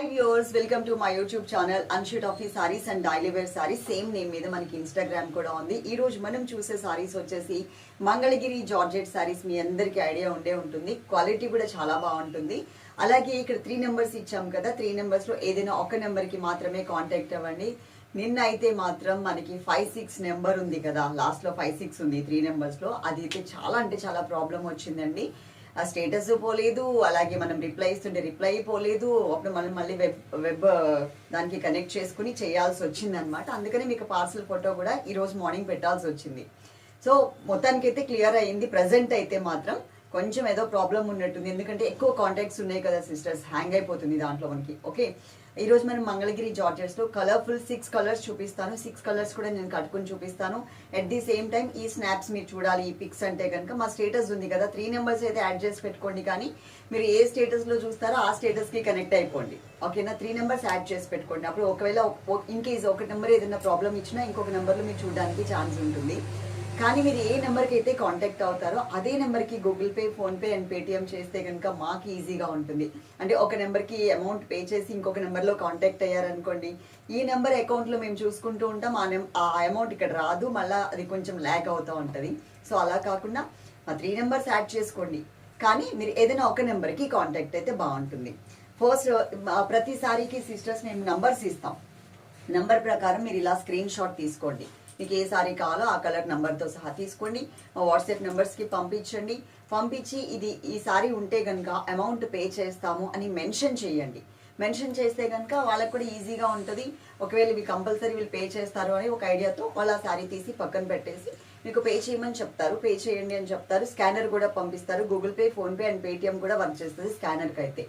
Hi viewers welcome to my YouTube channel అన్షూట్ ఆఫీ saris and daily wear saris same name మీద మనకి Instagram కూడా ఉంది. ఈ రోజు మనం చూసే సారీస్ వచ్చేసి మంగళగిరి జార్జెట్ సారీస్ మీ అందరికీ ఐడియా ఉండే ఉంటుంది. క్వాలిటీ కూడా చాలా బాగుంటుంది. అలాగే ఇక్కడ త్రీ నెంబర్స్ ఇచ్చాం కదా. త్రీ నెంబర్స్లో ఏదైనా ఒక నెంబర్కి మాత్రమే కాంటాక్ట్ అవ్వండి. నిన్న అయితే మాత్రం మనకి ఫైవ్ సిక్స్ నెంబర్ ఉంది కదా. లాస్ట్లో ఫైవ్ సిక్స్ ఉంది త్రీ నెంబర్స్లో. అది అయితే చాలా అంటే చాలా ప్రాబ్లం వచ్చిందండి. ఆ స్టేటస్ పోలేదు అలాగే మనం రిప్లై ఇస్తుంటే రిప్లై పోలేదు. అప్పుడు మనం మళ్ళీ వెబ్ వెబ్ దానికి కనెక్ట్ చేసుకుని చేయాల్సి వచ్చింది అనమాట అందుకని మీకు పార్సల్ ఫోటో కూడా ఈరోజు మార్నింగ్ పెట్టాల్సి వచ్చింది. సో మొత్తానికి అయితే క్లియర్ అయ్యింది. ప్రజెంట్ అయితే మాత్రం కొంచెం ఏదో ప్రాబ్లం ఉన్నట్టుంది. ఎందుకంటే ఎక్కువ కాంటాక్ట్స్ ఉన్నాయి కదా సిస్టర్స్ హ్యాంగ్ అయిపోతుంది దాంట్లో మనకి. ఓకే ఈరోజు మనం మంగళగిరి జార్జెస్లో కలర్ఫుల్ సిక్స్ కలర్స్ చూపిస్తాను. సిక్స్ కలర్స్ కూడా నేను కట్టుకుని చూపిస్తాను. అట్ ది సేమ్ టైం ఈ స్నాప్స్ మీరు చూడాలి. ఈ పిక్స్ అంటే కనుక మా స్టేటస్ ఉంది కదా. త్రీ నెంబర్స్ అయితే యాడ్ చేసి పెట్టుకోండి కానీ మీరు ఏ స్టేటస్లో చూస్తారో ఆ స్టేటస్కి కనెక్ట్ అయిపోండి. ఓకేనా త్రీ నెంబర్స్ యాడ్ చేసి పెట్టుకోండి. అప్పుడు ఒకవేళ ఇన్ కేస్ ఒక నెంబర్ ఏదైనా ప్రాబ్లం ఇచ్చినా ఇంకొక నెంబర్లో మీరు చూడడానికి ఛాన్స్ ఉంటుంది. కానీ మీరు ఏ నెంబర్కి అయితే కాంటాక్ట్ అవుతారో అదే నెంబర్కి Google Pay PhonePe and Paytm చేస్తే కనుక మాకు ఈజీగా ఉంటుంది. అంటే ఒక నెంబర్కి అమౌంట్ పే చేసి ఇంకొక నెంబర్లో కాంటాక్ట్ అయ్యారనుకోండి ఈ నెంబర్ అకౌంట్లో మేము చూసుకుంటూ ఉంటాం ఆ నెం ఆ అమౌంట్ ఇక్కడ రాదు మళ్ళీ అది కొంచెం ల్యాక్ అవుతూ ఉంటుంది. సో అలా కాకుండా మా త్రీ నెంబర్స్ యాడ్ చేసుకోండి. కానీ మీరు ఏదైనా ఒక నెంబర్కి కాంటాక్ట్ అయితే బాగుంటుంది. ఫస్ట్ ప్రతిసారికి సిస్టర్స్ మేము నంబర్స్ ఇస్తాం. నంబర్ ప్రకారం మీరు ఇలా స్క్రీన్ షాట్ తీసుకోండి. మీకు ఏ సారీ కావాలో ఆ కలర్ నంబర్తో సహా తీసుకోండి. మా వాట్సాప్ నెంబర్స్కి పంపించండి. పంపించి ఇది ఈ సారీ ఉంటే కనుక అమౌంట్ పే చేస్తాము అని మెన్షన్ చేయండి. మెన్షన్ చేస్తే కనుక వాళ్ళకి కూడా ఈజీగా ఉంటుంది. ఒకవేళ ఇవి కంపల్సరీ వీళ్ళు పే చేస్తారు అని ఒక ఐడియాతో వాళ్ళు ఆ శారీ తీసి పక్కన పెట్టేసి మీకు పే చేయమని చెప్తారు. పే చేయండి అని చెప్తారు. స్కానర్ కూడా పంపిస్తారు. Google Pay PhonePe and Paytm కూడా వర్క్ చేస్తుంది స్కానర్కి అయితే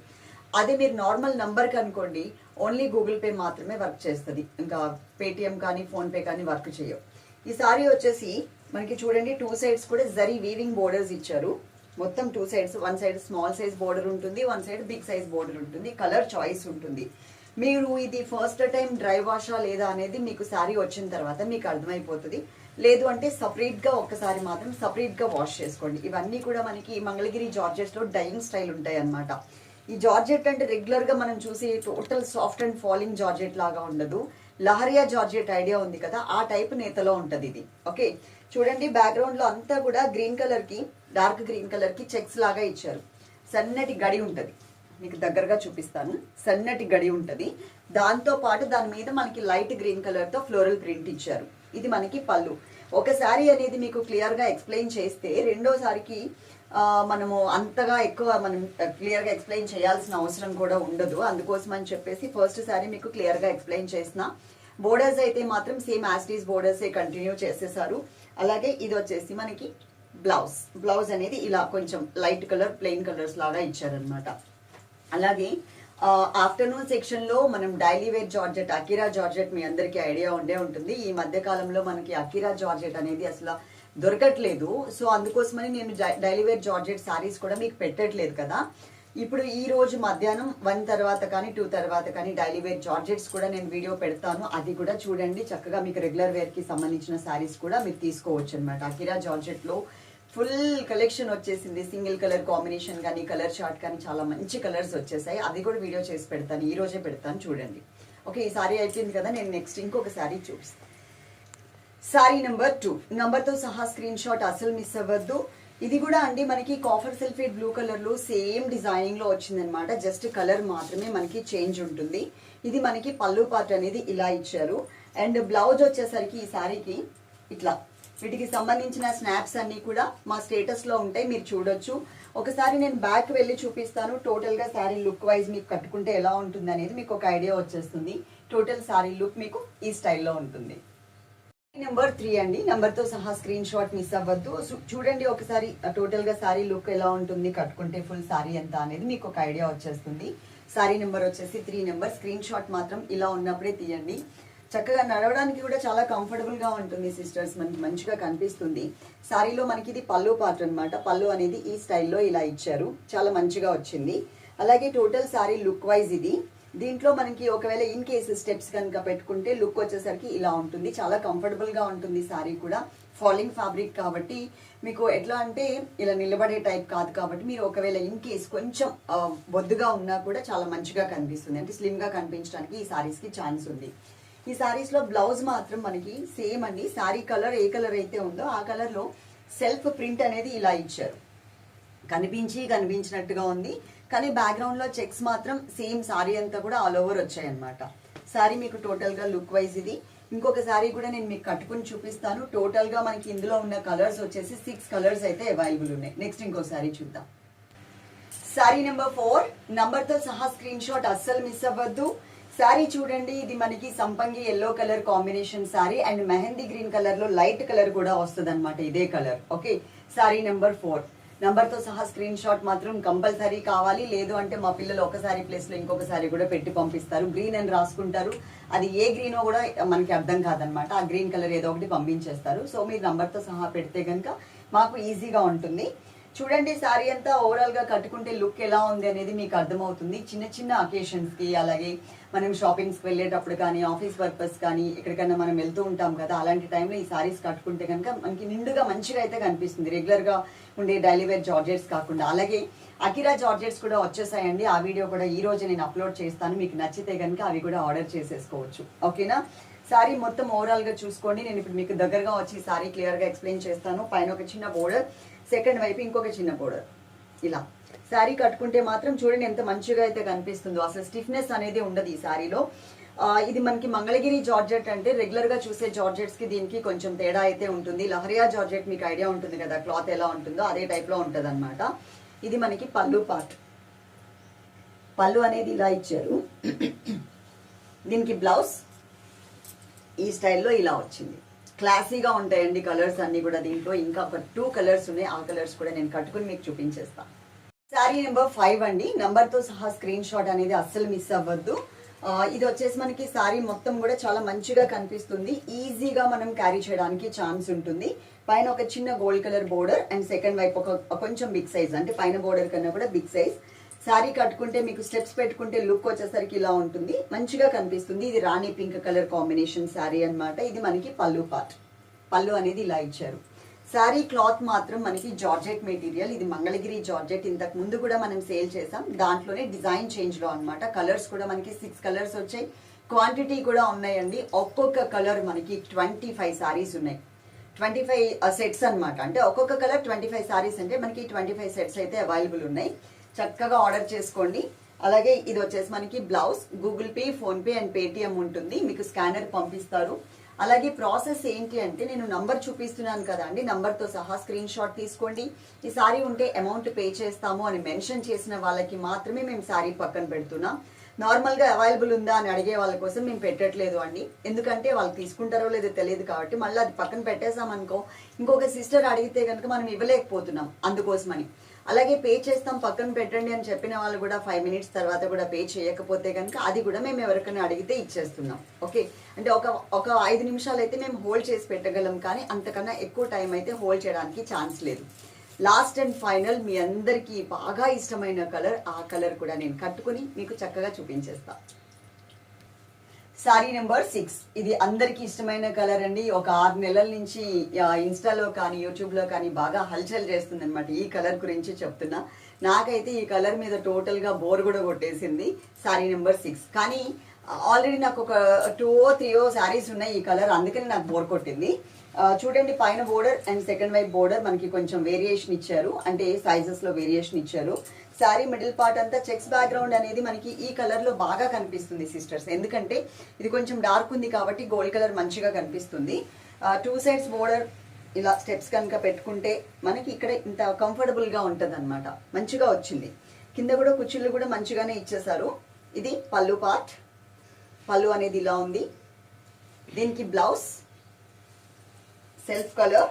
అదే మీరు నార్మల్ నంబర్ కనుకోండి ఓన్లీ గూగుల్ పే మాత్రమే వర్క్ చేస్తుంది. ఇంకా పేటిఎం కానీ ఫోన్పే కానీ వర్క్ చేయవు. ఈ సారీ వచ్చేసి మనకి చూడండి టూ సైడ్స్ కూడా జరీ వీవింగ్ బోర్డర్స్ ఇచ్చారు. మొత్తం two sides one side small size border ఉంటుంది one side big size border ఉంటుంది కలర్ చాయిస్ ఉంటుంది. మీరు ఇది ఫస్ట్ టైం డ్రై వాషా లేదా అనేది మీకు శారీ వచ్చిన తర్వాత మీకు అర్థమైపోతుంది. లేదు అంటే సపరేట్గా ఒక్కసారి మాత్రం సపరేట్గా వాష్ చేసుకోండి. ఇవన్నీ కూడా మనకి మంగళగిరి జార్జెస్లో డైయింగ్ స్టైల్ ఉంటాయి అన్నమాట ఈ జార్జెట్ అంటే రెగ్యులర్గా మనం చూసి total soft and falling georgette లాగా ఉండదు. లహరియా జార్జెట్ ఐడియా ఉంది కదా ఆ టైప్ నేతలో ఉంటుంది ఇది. ఓకే? చూడండి బ్యాక్గ్రౌండ్లో అంతా కూడా గ్రీన్ కలర్కి డార్క్ గ్రీన్ కలర్కి చెక్స్ లాగా ఇచ్చారు. సన్నటి గడి ఉంటుంది. మీకు దగ్గరగా చూపిస్తాను. సన్నటి గడి ఉంటుంది. దాంతో పాటు దాని మీద మనకి లైట్ గ్రీన్ కలర్తో ఫ్లోరల్ ప్రింట్ ఇచ్చారు. ఇది మనకి పళ్ళు. ఒకసారి అనేది మీకు క్లియర్గా ఎక్స్ప్లెయిన్ చేస్తే రెండోసారికి మనము అంతగా ఎక్కువ మనం క్లియర్గా ఎక్స్ప్లెయిన్ చేయాల్సిన అవసరం కూడా ఉండదు. అందుకోసం అని చెప్పేసి ఫస్ట్ సారీ మీకు క్లియర్గా ఎక్స్ప్లెయిన్ చేసిన. బోర్డర్స్ అయితే మాత్రం సేమ్ యాస్టీస్ బోర్డర్సే కంటిన్యూ చేసేసారు. అలాగే ఇది వచ్చేసి మనకి బ్లౌజ్ బ్లౌజ్ అనేది ఇలా కొంచెం లైట్ కలర్ ప్లెయిన్ కలర్స్ లాగా ఇచ్చారనమాట అలాగే ఆఫ్టర్నూన్ సెక్షన్లో మనం daily wear georgette Akira georgette మీ అందరికీ ఐడియా ఉండే ఉంటుంది. ఈ మధ్య కాలంలో మనకి అకిరా జార్జెట్ అనేది అసలు దొరకట్లేదు. సో అందుకోసమని నేను డైలీ వేర్ జార్జెట్ సారీస్ కూడా మీకు పెట్టట్లేదు కదా. ఇప్పుడు ఈ రోజు మధ్యాహ్నం వన్ తర్వాత కానీ టూ తర్వాత కానీ డైలీ వేర్ జార్జెట్స్ కూడా నేను వీడియో పెడతాను. అది కూడా చూడండి. చక్కగా మీకు రెగ్యులర్ వేర్కి సంబంధించిన సారీస్ కూడా మీరు తీసుకోవచ్చు అనమాట అకిరా జార్జెట్లో ఫుల్ కలెక్షన్ వచ్చేసింది. సింగిల్ కలర్ కాంబినేషన్ కానీ కలర్ చార్ట్ కానీ చాలా మంచి కలర్స్ వచ్చేసాయి. అది కూడా వీడియో చేసి పెడతాను. ఈ రోజే పెడతాను. చూడండి. ఓకే ఈ సారీ అయిపోయింది కదా. నేను నెక్స్ట్ ఇంకొక సారీ చూపిస్తాను. సారీ నెంబర్ టూ తో సహా స్క్రీన్ షాట్ అసలు మిస్ అవ్వద్దు. ఇది కూడా అండి మనకి కాఫర్ సల్ఫేట్ బ్లూ కలర్లో సేమ్ డిజైనింగ్లో వచ్చిందనమాట జస్ట్ కలర్ మాత్రమే మనకి చేంజ్ ఉంటుంది. ఇది మనకి పళ్ళు పార్ట్ అనేది ఇలా ఇచ్చారు. అండ్ బ్లౌజ్ వచ్చేసరికి ఈ శారీకి ఇట్లా. వీటికి సంబంధించిన స్నాప్స్ అన్ని కూడా మా స్టేటస్లో ఉంటాయి. మీరు చూడొచ్చు. ఒకసారి నేను బ్యాక్ వెళ్ళి చూపిస్తాను. టోటల్గా శారీ లుక్ వైజ్ మీకు కట్టుకుంటే ఎలా ఉంటుంది అనేది మీకు ఒక ఐడియా వచ్చేస్తుంది. టోటల్ శారీ లుక్ మీకు ఈ స్టైల్లో ఉంటుంది. నెంబర్ త్రీ అండి. నెంబర్తో సహా స్క్రీన్ షాట్ మిస్ అవ్వద్దు. చూడండి ఒకసారి టోటల్గా సారీ లుక్ ఎలా ఉంటుంది కట్టుకుంటే ఫుల్ సారీ ఎంత అనేది మీకు ఒక ఐడియా వచ్చేస్తుంది. సారీ నెంబర్ వచ్చేసి త్రీ నెంబర్ స్క్రీన్ షాట్ మాత్రం ఇలా ఉన్నప్పుడే తీయండి. చక్కగా నడవడానికి కూడా చాలా కంఫర్టబుల్గా ఉంటుంది సిస్టర్స్ మనకి మంచిగా కనిపిస్తుంది. సారీలో మనకి ఇది పళ్ళు పాత్ర అనమాట పళ్ళు అనేది ఈ స్టైల్లో ఇలా ఇచ్చారు. చాలా మంచిగా వచ్చింది. అలాగే టోటల్ సారీ లుక్ వైజ్ ఇది. దీంట్లో మనకి ఒకవేళ ఇన్ కేసు స్టెప్స్ కనుక పెట్టుకుంటే లుక్ వచ్చేసరికి ఇలా ఉంటుంది. చాలా కంఫర్టబుల్గా ఉంటుంది సారీ కూడా. ఫాలింగ్ ఫ్యాబ్రిక్ కాబట్టి మీకు ఎట్లా అంటే ఇలా నిలబడే టైప్ కాదు కాబట్టి మీరు ఒకవేళ ఇన్ కేస్ కొంచెం బొద్దుగా ఉన్నా కూడా చాలా మంచిగా కనిపిస్తుంది. అంటే స్లిమ్గా కనిపించడానికి ఈ సారీస్కి ఛాన్స్ ఉంది. ఈ సారీస్లో బ్లౌజ్ మాత్రం మనకి సేమ్ అండి. సారీ కలర్ ఏ కలర్ అయితే ఉందో ఆ కలర్లో సెల్ఫ్ ప్రింట్ అనేది ఇలా ఇచ్చారు. కనిపించి కనిపించినట్టుగా ఉంది. కానీ బ్యాక్గ్రౌండ్లో చెక్స్ మాత్రం సేమ్ సారీ అంతా కూడా ఆల్ ఓవర్ వచ్చాయి అనమాట సారీ మీకు టోటల్గా లుక్ వైజ్ ఇది. ఇంకొక సారీ కూడా నేను మీకు కట్టుకుని చూపిస్తాను. టోటల్గా మనకి ఇందులో ఉన్న కలర్స్ వచ్చేసి సిక్స్ కలర్స్ అయితే అవైలబుల్ ఉన్నాయి. నెక్స్ట్ ఇంకో సారీ చూద్దాం. సారీ నెంబర్ ఫోర్ నంబర్తో సహా స్క్రీన్ షాట్ అస్సలు మిస్ అవ్వద్దు. సారీ చూడండి ఇది మనకి సంపంగి yellow colour combination sari and mehndi green కలర్లో లైట్ కలర్ కూడా వస్తుంది ఇదే colour okay sari number four నెంబర్తో సహా స్క్రీన్ షాట్ మాత్రం కంపల్సరీ కావాలి. లేదు అంటే మా పిల్లలు ఒకసారి ప్లేస్లో ఇంకొకసారి కూడా పెట్టి పంపిస్తారు. గ్రీన్ అని రాసుకుంటారు. అది ఏ గ్రీనో కూడా మనకి అర్థం కాదనమాట ఆ గ్రీన్ కలర్ ఏదో ఒకటి పంపించేస్తారు. సో మీరు నెంబర్తో సహా పెడితే కనుక మాకు ఈజీగా ఉంటుంది. చూడండి సారీ అంతా ఓవరాల్గా కట్టుకుంటే లుక్ ఎలా ఉంది అనేది మీకు అర్థమవుతుంది. చిన్న చిన్న అకేషన్స్కి అలాగే మనం షాపింగ్స్కి వెళ్ళేటప్పుడు కానీ ఆఫీస్ పర్పస్ కానీ ఎక్కడికైనా మనం వెళ్తూ ఉంటాం కదా అలాంటి టైంలో ఈ సారీస్ కట్టుకుంటే కనుక మనకి నిండుగా మంచిగా అయితే కనిపిస్తుంది. రెగ్యులర్గా ఉండే డైలీ వేర్ జార్జెట్స్ కాకుండా. అలాగే అకిరా జార్జెట్స్ కూడా వచ్చేసాయండి. ఆ వీడియో కూడా ఈ రోజు నేను అప్లోడ్ చేస్తాను. మీకు నచ్చితే కనుక అవి కూడా ఆర్డర్ చేసేసుకోవచ్చు. ఓకేనా సారీ మొత్తం ఓవరాల్గా చూసుకోండి. నేను ఇప్పుడు మీకు దగ్గరగా వచ్చి సారీ క్లియర్గా ఎక్స్ప్లెయిన్ చేస్తాను. పైన ఒక చిన్న బోర్డర్ సెకండ్ వైపు ఇంకొక చిన్న బోర్డర్ ఇలా. శారీ కట్టుకుంటే మాత్రం చూడండి ఎంత మంచిగా అయితే కనిపిస్తుందో. అసలు స్టిఫ్నెస్ అనేది ఉండదు ఈ శారీలో. ఇది మనకి మంగళగిరి జార్జెట్ అంటే రెగ్యులర్గా చూసే జార్జెట్స్కి దీనికి కొంచెం తేడా అయితే ఉంటుంది. లహరియా జార్జెట్ మీకు ఐడియా ఉంటుంది కదా క్లాత్ ఎలా ఉంటుందో అదే టైప్లో అనమాట ఇది మనకి పళ్ళు పార్ట్ పళ్ళు అనేది ఇలా ఇచ్చారు. దీనికి బ్లౌజ్ ఈ స్టైల్లో ఇలా వచ్చింది. క్లాసీగా ఉంటాయండి కలర్స్ అన్ని కూడా దీంట్లో. ఇంకా ఒక టూ కలర్స్ ఉన్నాయి. ఆ కలర్స్ కూడా నేను కట్టుకుని మీకు చూపించేస్తాను శారీ నెంబర్ ఫైవ్ అండి. నెంబర్తో సహా స్క్రీన్ షాట్ అనేది అస్సలు మిస్ అవ్వద్దు. ఇది వచ్చేసి మనకి శారీ మొత్తం కూడా చాలా మంచిగా కనిపిస్తుంది. ఈజీగా మనం క్యారీ చేయడానికి ఛాన్స్ ఉంటుంది. పైన ఒక చిన్న gold colour border and second వైపు ఒక ఒక కొంచెం బిగ్ సైజ్. అంటే పైన బోర్డర్ కన్నా కూడా బిగ్ సైజ్. శారీ కట్టుకుంటే మీకు స్టెప్స్ పెట్టుకుంటే లుక్ వచ్చేసరికి ఇలా ఉంటుంది. మంచిగా కనిపిస్తుంది. ఇది rani pink colour combination sari అన్నమాట. ఇది మనకి పళ్ళు పార్ట్. పళ్ళు అనేది ఇలా ఇచ్చారు. శారీ క్లాత్ మాత్రం మనకి జార్జెట్ మెటీరియల్. ఇది మంగళగిరి జార్జెట్. ఇంతకు ముందు కూడా మనం సేల్ చేసాం దాంట్లోనే డిజైన్ చేంజ్లో అనమాట కలర్స్ కూడా మనకి సిక్స్ కలర్స్ వచ్చాయి. క్వాంటిటీ కూడా ఉన్నాయండి. ఒక్కొక్క కలర్ మనకి ట్వంటీ ఫైవ్ సారీస్ ఉన్నాయి. ట్వంటీ ఫైవ్ సెట్స్ అన్నమాట. అంటే ఒక్కొక్క కలర్ ట్వంటీ ఫైవ్ సారీస్ అంటే మనకి ట్వంటీ ఫైవ్ సెట్స్ అయితే అవైలబుల్ ఉన్నాయి. చక్కగా ఆర్డర్ చేసుకోండి. అలాగే ఇది వచ్చేసి మనకి blouse Google Pay PhonePe and Paytm ఉంటుంది. మీకు స్కానర్ పంపిస్తారు. అలాగే ప్రాసెస్ ఏంటి అంటే నేను నంబర్ చూపిస్తున్నాను కదా అండి. నంబర్తో సహా స్క్రీన్ షాట్ తీసుకోండి. ఈ సారీ ఉంటే అమౌంట్ పే చేస్తాము అని మెన్షన్ చేసిన వాళ్ళకి మాత్రమే మేము సారీ పక్కన పెడుతున్నాం. నార్మల్గా అవైలబుల్ ఉందా అని అడిగే వాళ్ళ కోసం మేము పెట్టట్లేదు అండి. ఎందుకంటే వాళ్ళు తీసుకుంటారో లేదో తెలియదు కాబట్టి మళ్ళీ అది పక్కన పెట్టేసాం అనుకో ఇంకొక సిస్టర్ అడిగితే కనుక మనం ఇవ్వలేకపోతున్నాం అందుకోసమని. అలాగే పే చేస్తాం పక్కన పెట్టండి అని చెప్పిన వాళ్ళు కూడా ఫైవ్ మినిట్స్ తర్వాత కూడా పే చేయకపోతే కనుక అది కూడా మేము ఎవరికైనా అడిగితే ఇచ్చేస్తున్నాం. ఓకే అంటే ఒక ఒక ఐదు నిమిషాలు అయితే మేము హోల్డ్ చేసి పెట్టగలం కానీ అంతకన్నా ఎక్కువ టైం అయితే హోల్డ్ చేయడానికి ఛాన్స్ లేదు. లాస్ట్ అండ్ ఫైనల్ మీ అందరికీ బాగా ఇష్టమైన కలర్ ఆ కలర్ కూడా నేను కట్టుకుని మీకు చక్కగా చూపించేస్తాను సారీ నెంబర్ సిక్స్ ఇది అందరికి ఇష్టమైన కలర్ అండి. ఒక ఆరు నెలల నుంచి ఇన్స్టాలో కానీ యూట్యూబ్లో కానీ బాగా హల్చల్ చేస్తుంది అనమాట ఈ కలర్ గురించి చెప్తున్నా. నాకైతే ఈ కలర్ మీద టోటల్గా బోర్ కూడా కొట్టేసింది సారీ నెంబర్ సిక్స్ కానీ ఆల్రెడీ నాకు ఒక టూ త్రీ ఓ శారీస్ ఉన్నాయి ఈ కలర్ అందుకని నాకు బోర్ కొట్టింది. చూడండి పైన బోర్డర్ అండ్ సెకండ్ వైపు బోర్డర్ మనకి కొంచెం వేరియేషన్ ఇచ్చారు. అంటే సైజెస్లో వేరియేషన్ ఇచ్చారు. శారీ మిడిల్ పార్ట్ అంతా చెక్స్ బ్యాక్గ్రౌండ్ అనేది మనకి ఈ కలర్లో బాగా కనిపిస్తుంది సిస్టర్స్. ఎందుకంటే ఇది కొంచెం డార్క్ ఉంది కాబట్టి గోల్డ్ కలర్ మంచిగా కనిపిస్తుంది. టూ సైడ్స్ బోర్డర్ ఇలా స్టెప్స్ కనుక పెట్టుకుంటే మనకి ఇక్కడ ఇంత కంఫర్టబుల్గా ఉంటుంది అనమాట మంచిగా వచ్చింది. కింద కూడా కుర్చీలు కూడా మంచిగానే ఇచ్చేసారు ఇది పళ్ళు పార్ట్. పళ్ళు అనేది ఇలా ఉంది. దీనికి blouse. Self colour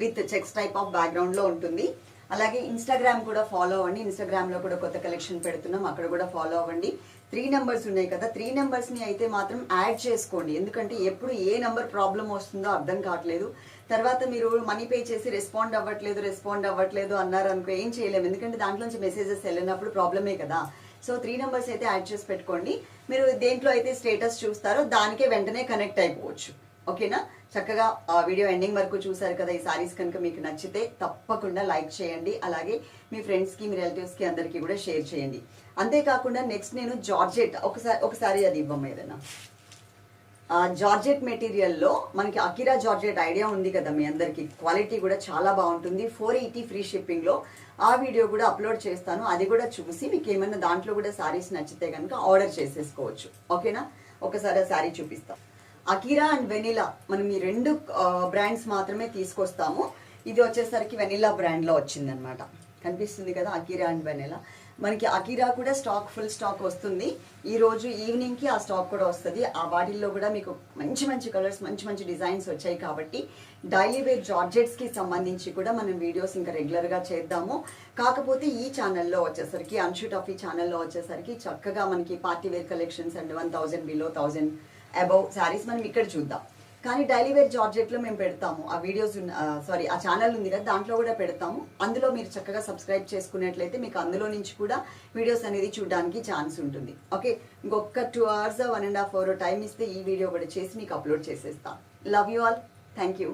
with checks type of బ్యాక్గ్రౌండ్లో ఉంటుంది. అలాగే ఇన్స్టాగ్రామ్ కూడా ఫాలో అవ్వండి. ఇన్స్టాగ్రామ్లో కూడా కొత్త కలెక్షన్ పెడుతున్నాం. అక్కడ కూడా ఫాలో అవ్వండి. త్రీ నెంబర్స్ ఉన్నాయి కదా. త్రీ నెంబర్స్ని అయితే మాత్రం యాడ్ చేసుకోండి. ఎందుకంటే ఎప్పుడు ఏ నెంబర్ ప్రాబ్లం వస్తుందో అర్థం కావట్లేదు. తర్వాత మీరు మనీ పే చేసి రెస్పాండ్ అవ్వట్లేదు రెస్పాండ్ అవ్వట్లేదు అన్నారు అనుకో ఏం చేయలేము. ఎందుకంటే దాంట్లో నుంచి మెసేజెస్ వెళ్ళినప్పుడు ప్రాబ్లమే కదా. సో త్రీ నెంబర్స్ అయితే యాడ్ చేసి పెట్టుకోండి. మీరు దేంట్లో అయితే స్టేటస్ చూస్తారో దానికే వెంటనే కనెక్ట్ అయిపోవచ్చు. ఓకేనా? చక్కగా ఆ వీడియో ఎండింగ్ వరకు చూసారు కదా ఈ సారీస్ కనుక మీకు నచ్చితే తప్పకుండా లైక్ చేయండి. అలాగే మీ ఫ్రెండ్స్కి మీ రిలేటివ్స్కి అందరికీ కూడా షేర్ చేయండి. అంతేకాకుండా నెక్స్ట్ నేను జార్జెట్ ఒకసారి ఒకసారి అది ఇవ్వమ్మ ఏదైనా. జార్జెట్ మెటీరియల్లో మనకి అకిరా జార్జెట్ ఐడియా ఉంది కదా మీ అందరికి. క్వాలిటీ కూడా చాలా బాగుంటుంది. ఫోర్ ఎయిటీ ఫ్రీ షిప్పింగ్లో ఆ వీడియో కూడా అప్లోడ్ చేస్తాను. అది కూడా చూసి మీకు ఏమైనా దాంట్లో కూడా శారీస్ నచ్చితే కనుక ఆర్డర్ చేసేసుకోవచ్చు. ఓకేనా? ఒకసారి ఆ శారీ చూపిస్తాం. అకిరా అండ్ వెనిలా మనం ఈ రెండు బ్రాండ్స్ మాత్రమే తీసుకొస్తాము. ఇది వచ్చేసరికి వెనిలా బ్రాండ్లో వచ్చిందనమాట. కనిపిస్తుంది కదా అకిరా అండ్ వెనిలా. మనకి అకిరా కూడా స్టాక్ ఫుల్ స్టాక్ వస్తుంది. ఈ రోజు ఆ స్టాక్ కూడా వస్తుంది. ఆ వాటిల్లో కూడా మీకు మంచి మంచి కలర్స్ మంచి మంచి డిజైన్స్ వచ్చాయి కాబట్టి డైలీ వేర్ జార్జెట్స్కి సంబంధించి కూడా మనం వీడియోస్ ఇంకా రెగ్యులర్గా చేద్దాము. కాకపోతే ఈ ఛానల్లో వచ్చేసరికి అన్షూ టఫీ ఛానల్లో వచ్చేసరికి చక్కగా మనకి party wear collections and one thousand below thousand above saris మనం ఇక్కడ చూద్దాం. కానీ డైలీ వేర్ జార్జెట్లో మేము పెడతాము. ఆ వీడియోస్ సారీ ఆ ఛానల్ ఉంది కదా దాంట్లో కూడా పెడతాము. అందులో మీరు చక్కగా సబ్స్క్రైబ్ చేసుకున్నట్లయితే మీకు అందులో నుంచి కూడా వీడియోస్ అనేది చూడడానికి ఛాన్స్ ఉంటుంది. ఓకే ఇంకొక two hours one and half hour time ఇస్తే ఈ వీడియో కూడా చేసి మీకు అప్లోడ్ చేసేస్తాం. Love you all thank you